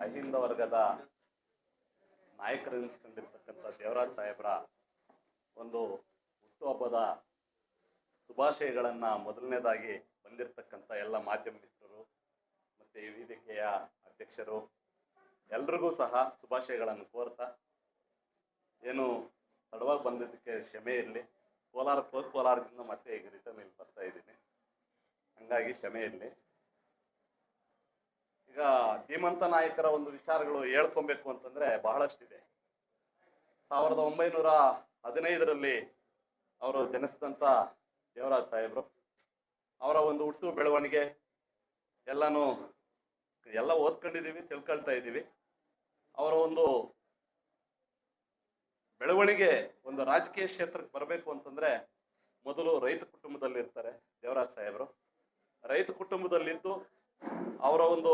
ಅಹಿಂದ ವರ್ಗದ ನಾಯಕರೆನಿಸ್ಕೊಂಡಿರ್ತಕ್ಕಂಥ ದೇವರಾಜ್ ಸಾಹೇಬ್ರ ಒಂದು ಹುಟ್ಟುಹಬ್ಬದ ಶುಭಾಶಯಗಳನ್ನು ಮೊದಲನೇದಾಗಿ ಬಂದಿರತಕ್ಕಂಥ ಎಲ್ಲ ಮಾಧ್ಯಮ ಮಿತ್ರರು ಮತ್ತು ವೇದಿಕೆಯ ಅಧ್ಯಕ್ಷರು, ಎಲ್ರಿಗೂ ಸಹ ಶುಭಾಶಯಗಳನ್ನು ಕೋರ್ತಾ ಏನು ತಡವಾಗಿ ಬಂದಿದ್ದಕ್ಕೆ ಕ್ಷಮೆ ಇರಲಿ. ಕೋಲಾರ, ಕೋಲಾರದಿಂದ ಮತ್ತೆ ಈಗ ರಿಟರ್ನ್ ಇಲ್ಲಿ ಬರ್ತಾ ಇದ್ದೀನಿ. ಹಂಗಾಗಿ ಕ್ಷಮೆ ಇರಲಿ. ಈಗ ಧೀಮಂತ ನಾಯಕರ ಒಂದು ವಿಚಾರಗಳು ಹೇಳ್ಕೊಬೇಕು ಅಂತಂದ್ರೆ ಬಹಳಷ್ಟಿದೆ. ಸಾವಿರದ ಒಂಬೈನೂರ ಹದಿನೈದರಲ್ಲಿ ಅವರು ಜನಿಸಿದಂಥ ದೇವರಾಜ್ ಸಾಹೇಬರು, ಅವರ ಒಂದು ಹುಟ್ಟು ಬೆಳವಣಿಗೆ ಎಲ್ಲನೂ, ಎಲ್ಲ ಓದ್ಕೊಂಡಿದ್ದೀವಿ, ತಿಳ್ಕೊಳ್ತಾ ಇದ್ದೀವಿ. ಅವರ ಒಂದು ಬೆಳವಣಿಗೆ ಒಂದು ರಾಜಕೀಯ ಕ್ಷೇತ್ರಕ್ಕೆ ಬರಬೇಕು ಅಂತಂದ್ರೆ ಮೊದಲು ರೈತ ಕುಟುಂಬದಲ್ಲಿ ಇರ್ತಾರೆ ದೇವರಾಜ್ ಸಾಹೇಬರು. ರೈತ ಕುಟುಂಬದಲ್ಲಿದ್ದು ಅವರ ಒಂದು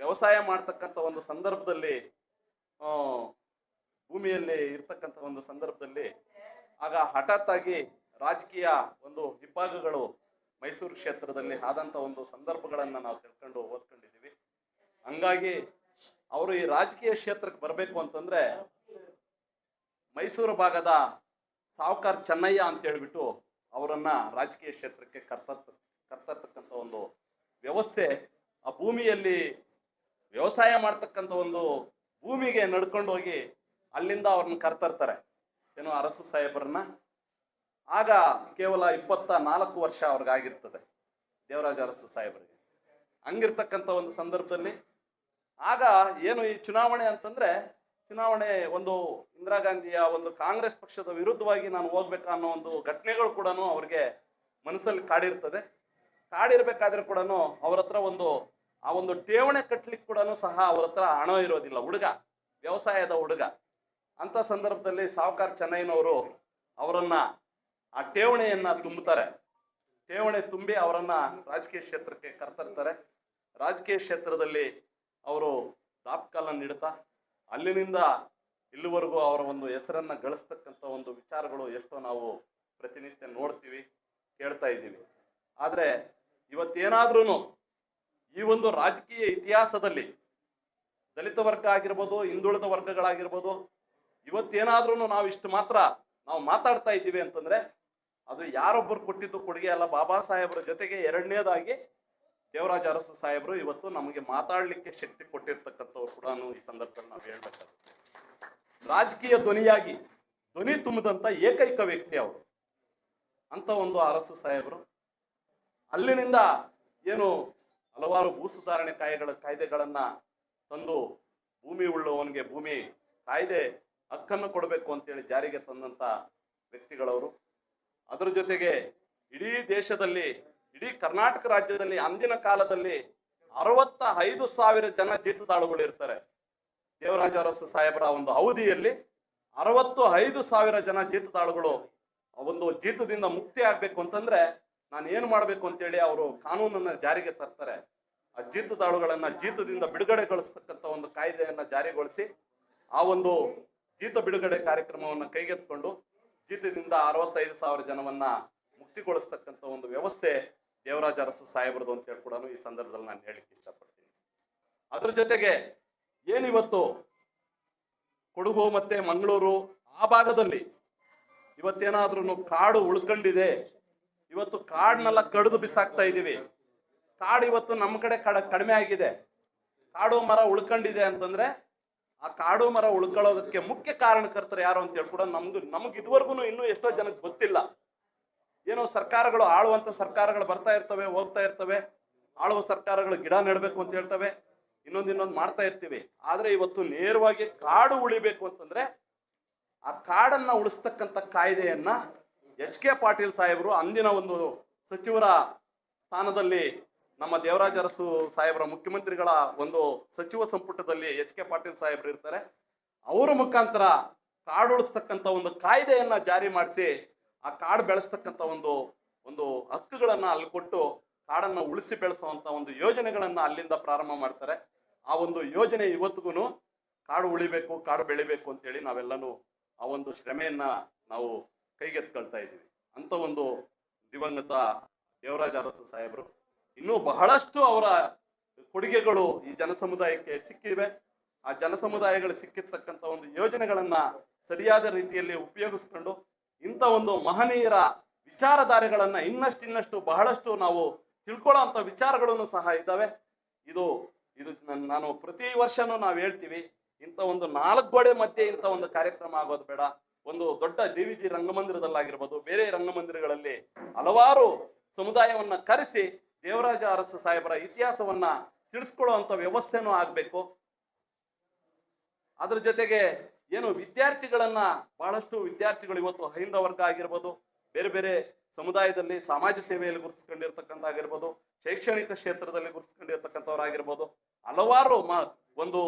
ವ್ಯವಸಾಯ ಮಾಡ್ತಕ್ಕಂಥ ಒಂದು ಸಂದರ್ಭದಲ್ಲಿ ಭೂಮಿಯಲ್ಲಿ ಇರ್ತಕ್ಕಂಥ ಒಂದು ಸಂದರ್ಭದಲ್ಲಿ ಆಗ ಹಠಾತ್ ರಾಜಕೀಯ ಒಂದು ವಿಭಾಗಗಳು ಮೈಸೂರು ಕ್ಷೇತ್ರದಲ್ಲಿ ಆದಂಥ ಒಂದು ಸಂದರ್ಭಗಳನ್ನು ನಾವು ತಿಳ್ಕೊಂಡು ಓದ್ಕೊಂಡಿದ್ದೀವಿ. ಹಂಗಾಗಿ ಅವರು ಈ ರಾಜಕೀಯ ಕ್ಷೇತ್ರಕ್ಕೆ ಬರಬೇಕು ಅಂತಂದ್ರೆ ಮೈಸೂರು ಭಾಗದ ಸಾವುಕಾರ್ ಚೆನ್ನಯ್ಯ ಅಂತ ಹೇಳ್ಬಿಟ್ಟು ಅವರನ್ನು ರಾಜಕೀಯ ಕ್ಷೇತ್ರಕ್ಕೆ ಕರ್ತರ್ತ ಕರ್ತರ್ತಕ್ಕಂಥ ಒಂದು ವ್ಯವಸ್ಥೆ, ಆ ಭೂಮಿಯಲ್ಲಿ ವ್ಯವಸಾಯ ಮಾಡ್ತಕ್ಕಂಥ ಒಂದು ಭೂಮಿಗೆ ನಡ್ಕೊಂಡು ಹೋಗಿ ಅಲ್ಲಿಂದ ಅವ್ರನ್ನ ಕರ್ತರ್ತಾರೆ. ಏನು ಅರಸು ಸಾಹೇಬರನ್ನ. ಆಗ ಕೇವಲ ಇಪ್ಪತ್ತ ನಾಲ್ಕು ವರ್ಷ ಅವ್ರಿಗಾಗಿರ್ತದೆ, ದೇವರಾಜ ಅರಸು ಸಾಹೇಬರಿಗೆ. ಹಂಗಿರ್ತಕ್ಕಂಥ ಒಂದು ಸಂದರ್ಭದಲ್ಲಿ ಆಗ ಏನು ಈ ಚುನಾವಣೆ ಅಂತಂದ್ರೆ, ಚುನಾವಣೆ ಒಂದು ಇಂದಿರಾ ಗಾಂಧಿಯ ಒಂದು ಕಾಂಗ್ರೆಸ್ ಪಕ್ಷದ ವಿರುದ್ಧವಾಗಿ ನಾನು ಹೋಗ್ಬೇಕಾ ಅನ್ನೋ ಒಂದು ಘಟನೆಗಳು ಕೂಡ ಅವ್ರಿಗೆ ಮನಸ್ಸಲ್ಲಿ ಕಾಡಿರ್ತದೆ. ಕಾಡಿರ್ಬೇಕಾದ್ರೆ ಕೂಡ ಅವ್ರ ಹತ್ರ ಒಂದು, ಆ ಒಂದು ಠೇವಣಿ ಕಟ್ಟಲಿಕ್ಕೆ ಕೂಡ ಸಹ ಅವ್ರ ಹತ್ರ ಹಣ ಇರೋದಿಲ್ಲ. ಹುಡುಗ, ವ್ಯವಸಾಯದ ಹುಡುಗ. ಅಂತ ಸಂದರ್ಭದಲ್ಲಿ ಸಾವುಕಾರ ಚೆನ್ನೈನವರು ಅವರನ್ನ ಆ ಠೇವಣಿಯನ್ನ ತುಂಬುತ್ತಾರೆ. ಠೇವಣಿ ತುಂಬಿ ಅವರನ್ನ ರಾಜಕೀಯ ಕ್ಷೇತ್ರಕ್ಕೆ ಕರ್ತರ್ತಾರೆ. ರಾಜಕೀಯ ಕ್ಷೇತ್ರದಲ್ಲಿ ಅವರು ದಾಪ್ಕಾಲನ್ನು ನೀಡ್ತಾ ಅಲ್ಲಿನಿಂದ ಇಲ್ಲಿವರೆಗೂ ಅವರ ಒಂದು ಹೆಸರನ್ನ ಗಳಿಸ್ತಕ್ಕಂಥ ಒಂದು ವಿಚಾರಗಳು ಎಷ್ಟೋ ನಾವು ಪ್ರತಿನಿತ್ಯ ನೋಡ್ತೀವಿ, ಕೇಳ್ತಾ ಇದ್ದೀವಿ. ಆದರೆ ಇವತ್ತೇನಾದ್ರೂ ಈ ಒಂದು ರಾಜಕೀಯ ಇತಿಹಾಸದಲ್ಲಿ ದಲಿತ ವರ್ಗ ಆಗಿರ್ಬೋದು, ಹಿಂದುಳಿದ ವರ್ಗಗಳಾಗಿರ್ಬೋದು ಇವತ್ತೇನಾದ್ರೂ ನಾವು ಇಷ್ಟು ಮಾತ್ರ ನಾವು ಮಾತಾಡ್ತಾ ಇದ್ದೀವಿ ಅಂತಂದ್ರೆ ಅದು ಯಾರೊಬ್ಬರು ಕೊಟ್ಟಿದ್ದು ಕೊಡುಗೆ ಅಲ್ಲ. ಬಾಬಾ ಸಾಹೇಬರ ಜೊತೆಗೆ ಎರಡನೇದಾಗಿ ದೇವರಾಜ ಅರಸು ಸಾಹೇಬರು ಇವತ್ತು ನಮಗೆ ಮಾತಾಡಲಿಕ್ಕೆ ಶಕ್ತಿ ಕೊಟ್ಟಿರ್ತಕ್ಕಂಥವ್ರು ಕೂಡ ಈ ಸಂದರ್ಭದಲ್ಲಿ ನಾವು ಹೇಳ್ಬೇಕಾಗುತ್ತೆ. ರಾಜಕೀಯ ಧ್ವನಿಯಾಗಿ ಧ್ವನಿ ತುಂಬಿದಂಥ ಏಕೈಕ ವ್ಯಕ್ತಿ ಅವರು. ಅಂತ ಒಂದು ಅರಸು ಸಾಹೇಬರು ಅಲ್ಲಿನಿಂದ ಏನು ಹಲವಾರು ಭೂ ಸುಧಾರಣೆ ಕಾಯ್ದೆಗಳ ಕಾಯ್ದೆಗಳನ್ನ ತಂದು ಭೂಮಿ ಉಳ್ಳವನಿಗೆ ಭೂಮಿ ಕಾಯ್ದೆ ಹಕ್ಕನ್ನು ಕೊಡಬೇಕು ಅಂತೇಳಿ ಜಾರಿಗೆ ತಂದಂತ ವ್ಯಕ್ತಿಗಳವರು. ಅದರ ಜೊತೆಗೆ ಇಡೀ ದೇಶದಲ್ಲಿ, ಇಡೀ ಕರ್ನಾಟಕ ರಾಜ್ಯದಲ್ಲಿ ಅಂದಿನ ಕಾಲದಲ್ಲಿ ಅರವತ್ತ ಐದು ಸಾವಿರ ಜನ ಜೀತದಾಳುಗಳು ಇರ್ತಾರೆ. ದೇವರಾಜ ಅರಸು ಸಾಹೇಬರ ಒಂದು ಅವಧಿಯಲ್ಲಿ ಅರವತ್ತು ಐದು ಸಾವಿರ ಜನ ಜೀತದಾಳುಗಳು ಒಂದು ಜೀತದಿಂದ ಮುಕ್ತಿ ಆಗ್ಬೇಕು ಅಂತಂದ್ರೆ ನಾನು ಏನು ಮಾಡಬೇಕು ಅಂತೇಳಿ ಅವರು ಕಾನೂನನ್ನ ಜಾರಿಗೆ ತರ್ತಾರೆ. ಆ ಜೀತದಾಳುಗಳನ್ನು ಜೀತದಿಂದ ಬಿಡುಗಡೆಗೊಳಿಸ್ತಕ್ಕಂಥ ಒಂದು ಕಾಯ್ದೆಯನ್ನು ಜಾರಿಗೊಳಿಸಿ ಆ ಒಂದು ಜೀತ ಬಿಡುಗಡೆ ಕಾರ್ಯಕ್ರಮವನ್ನು ಕೈಗೆತ್ತಿಕೊಂಡು ಜೀತದಿಂದ ಅರವತ್ತೈದು ಸಾವಿರ ಜನವನ್ನ ಮುಕ್ತಿಗೊಳಿಸ್ತಕ್ಕಂಥ ಒಂದು ವ್ಯವಸ್ಥೆ ದೇವರಾಜ ಅರಸು ಸಾಹೇಬ್ರದ್ದು ಅಂತ ಹೇಳಿ ಕೂಡ ಈ ಸಂದರ್ಭದಲ್ಲಿ ನಾನು ಹೇಳಿಕ್ಕೆ ಇಷ್ಟಪಡ್ತೀನಿ. ಅದ್ರ ಜೊತೆಗೆ ಏನಿವತ್ತು ಕೊಡಗು ಮತ್ತೆ ಮಂಗಳೂರು ಆ ಭಾಗದಲ್ಲಿ ಇವತ್ತೇನಾದ್ರೂ ಕಾಡು ಉಳ್ಕೊಂಡಿದೆ ಇವತ್ತು ಕಾಡನ್ನೆಲ್ಲ ಕಡಿದು ಬಿಸಾಕ್ತಾ ಇದೀವಿ. ಕಾಡು ಇವತ್ತು ನಮ್ಮ ಕಡೆ ಕಡ ಕಡಿಮೆ ಆಗಿದೆ. ಕಾಡು ಮರ ಉಳ್ಕೊಂಡಿದೆ ಅಂತಂದ್ರೆ ಆ ಕಾಡು ಮರ ಉಳ್ಕೊಳ್ಳೋದಕ್ಕೆ ಮುಖ್ಯ ಕಾರಣಕರ್ತರು ಯಾರು ಅಂತ ಹೇಳ್ಕೊಡ ಕೂಡ ನಮ್ದು, ನಮ್ಗೆ ಇದುವರೆಗೂ ಇನ್ನೂ ಎಷ್ಟೋ ಜನಕ್ಕೆ ಗೊತ್ತಿಲ್ಲ. ಏನೋ ಸರ್ಕಾರಗಳು ಆಳುವಂತ ಸರ್ಕಾರಗಳು ಬರ್ತಾ ಇರ್ತವೆ, ಹೋಗ್ತಾ ಇರ್ತವೆ. ಆಳುವ ಸರ್ಕಾರಗಳು ಗಿಡ ನೆಡಬೇಕು ಅಂತ ಹೇಳ್ತವೆ. ಇನ್ನೊಂದು ಇನ್ನೊಂದು ಮಾಡ್ತಾ ಇರ್ತೀವಿ. ಆದ್ರೆ ಇವತ್ತು ನೇರವಾಗಿ ಕಾಡು ಉಳಿಬೇಕು ಅಂತಂದ್ರೆ ಆ ಕಾಡನ್ನ ಉಳಿಸ್ತಕ್ಕಂಥ ಕಾಯ್ದೆಯನ್ನ ಎಚ್ ಕೆ ಪಾಟೀಲ್ ಸಾಹೇಬರು ಅಂದಿನ ಒಂದು ಸಚಿವರ ಸ್ಥಾನದಲ್ಲಿ ನಮ್ಮ ದೇವರಾಜ ಅರಸು ಸಾಹೇಬರ ಮುಖ್ಯಮಂತ್ರಿಗಳ ಒಂದು ಸಚಿವ ಸಂಪುಟದಲ್ಲಿ ಎಚ್ ಕೆ ಪಾಟೀಲ್ ಸಾಹೇಬರು ಇರ್ತಾರೆ. ಅವರ ಮುಖಾಂತರ ಕಾಡು ಉಳಿಸ್ತಕ್ಕಂಥ ಒಂದು ಕಾಯ್ದೆಯನ್ನ ಜಾರಿ ಮಾಡಿಸಿ ಆ ಕಾಡು ಬೆಳೆಸ್ತಕ್ಕಂಥ ಒಂದು ಒಂದು ಹಕ್ಕುಗಳನ್ನ ಅಲ್ಲಿ ಕೊಟ್ಟು ಕಾಡನ್ನು ಉಳಿಸಿ ಬೆಳೆಸುವಂತ ಒಂದು ಯೋಜನೆಗಳನ್ನ ಅಲ್ಲಿಂದ ಪ್ರಾರಂಭ ಮಾಡ್ತಾರೆ. ಆ ಒಂದು ಯೋಜನೆ ಇವತ್ತಿಗೂ ಕಾಡು ಉಳಿಬೇಕು ಕಾಡು ಬೆಳಿಬೇಕು ಅಂತೇಳಿ ನಾವೆಲ್ಲನೂ ಆ ಒಂದು ಶ್ರಮೆಯನ್ನ ನಾವು ಕೈಗೆತ್ಕೊಳ್ತಾ ಇದ್ದೀವಿ. ಅಂತ ಒಂದು ದಿವಂಗತ ದೇವರಾಜ ಅರಸು ಸಾಹೇಬರು. ಇನ್ನೂ ಬಹಳಷ್ಟು ಅವರ ಕೊಡುಗೆಗಳು ಈ ಜನ ಸಮುದಾಯಕ್ಕೆ ಸಿಕ್ಕಿವೆ. ಆ ಜನ ಸಮುದಾಯಗಳು ಸಿಕ್ಕಿರ್ತಕ್ಕಂಥ ಒಂದು ಯೋಜನೆಗಳನ್ನ ಸರಿಯಾದ ರೀತಿಯಲ್ಲಿ ಉಪಯೋಗಿಸ್ಕೊಂಡು ಇಂಥ ಒಂದು ಮಹನೀಯರ ವಿಚಾರಧಾರೆಗಳನ್ನ ಇನ್ನಷ್ಟು ಇನ್ನಷ್ಟು ಬಹಳಷ್ಟು ನಾವು ತಿಳ್ಕೊಳ್ಳೋ ಅಂತ ವಿಚಾರಗಳನ್ನು ಸಹ ಇದ್ದಾವೆ. ಇದು ಇದು ನಾನು ಪ್ರತಿ ವರ್ಷನೂ ನಾವು ಹೇಳ್ತೀವಿ, ಇಂಥ ಒಂದು ನಾಲ್ಕು ಗೋಡೆ ಮಧ್ಯೆ ಇಂಥ ಒಂದು ಕಾರ್ಯಕ್ರಮ ಆಗೋದು ಬೇಡ. ಒಂದು ದೊಡ್ಡ ದೇವಿಜಿ ರಂಗಮಂದಿರದಲ್ಲಾಗಿರ್ಬೋದು, ಬೇರೆ ರಂಗಮಂದಿರಗಳಲ್ಲಿ ಹಲವಾರು ಸಮುದಾಯವನ್ನ ಕರೆಸಿ ದೇವರಾಜ ಅರಸ ಸಾಹೇಬರ ಇತಿಹಾಸವನ್ನ ತಿಳಿಸ್ಕೊಳ್ಳುವಂತ ವ್ಯವಸ್ಥೆನೂ ಆಗ್ಬೇಕು. ಅದ್ರ ಜೊತೆಗೆ ಏನು ವಿದ್ಯಾರ್ಥಿಗಳನ್ನ ಬಹಳಷ್ಟು ವಿದ್ಯಾರ್ಥಿಗಳು ಇವತ್ತು ಹೈಂದ ವರ್ಗ ಆಗಿರ್ಬೋದು, ಬೇರೆ ಬೇರೆ ಸಮುದಾಯದಲ್ಲಿ ಸಮಾಜ ಸೇವೆಯಲ್ಲಿ ಗುರುತಿಸ್ಕೊಂಡಿರ್ತಕ್ಕಂಥ ಆಗಿರ್ಬೋದು ಶೈಕ್ಷಣಿಕ ಕ್ಷೇತ್ರದಲ್ಲಿ ಗುರುತಿಸ್ಕೊಂಡಿರ್ತಕ್ಕಂಥವ್ರಾಗಿರ್ಬೋದು, ಹಲವಾರು ಮ ಒಂದು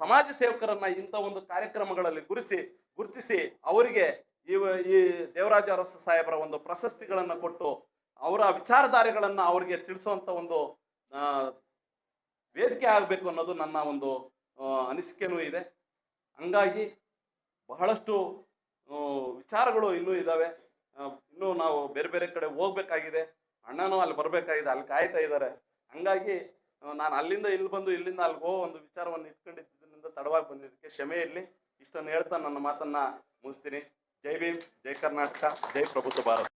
ಸಮಾಜ ಸೇವಕರನ್ನ ಇಂಥ ಒಂದು ಕಾರ್ಯಕ್ರಮಗಳಲ್ಲಿ ಗುರುಸಿ, ಗುರುತಿಸಿ ಅವರಿಗೆ ಈ ಈ ದೇವರಾಜ ಅರಸು ಸಾಹೇಬರ ಒಂದು ಪ್ರಶಸ್ತಿಗಳನ್ನು ಕೊಟ್ಟು ಅವರ ವಿಚಾರಧಾರೆಗಳನ್ನು ಅವರಿಗೆ ತಿಳಿಸುವಂತ ಒಂದು ವೇದಿಕೆ ಆಗಬೇಕು ಅನ್ನೋದು ನನ್ನ ಒಂದು ಅನಿಸಿಕೆನೂ ಇದೆ. ಹಂಗಾಗಿ ಬಹಳಷ್ಟು ವಿಚಾರಗಳು ಇನ್ನೂ ಇದ್ದಾವೆ ಇನ್ನೂ ನಾವು ಬೇರೆ ಬೇರೆ ಕಡೆ ಹೋಗ್ಬೇಕಾಗಿದೆ. ಅಣ್ಣನೂ ಅಲ್ಲಿ ಬರಬೇಕಾಗಿದೆ, ಅಲ್ಲಿ ಕಾಯ್ತಾ ಇದ್ದಾರೆ. ಹಂಗಾಗಿ ನಾನು ಅಲ್ಲಿಂದ ಇಲ್ಲಿ ಬಂದು ಇಲ್ಲಿಂದ ಅಲ್ಗೋ ಒಂದು ವಿಚಾರವನ್ನು ಇಟ್ಕೊಂಡಿದ್ದರಿಂದ ತಡವಾಗಿ ಬಂದಿದ್ದಕ್ಕೆ ಕ್ಷಮೆ ಇರಲಿ. ಇಷ್ಟನ್ನು ಹೇಳ್ತಾ ನನ್ನ ಮಾತನ್ನು ಮುಗಿಸ್ತೀನಿ. ಜೈ ಭೀಮ್, ಜೈ ಕರ್ನಾಟಕ, ಜೈ ಪ್ರಭುತ್ವ ಭಾರತ.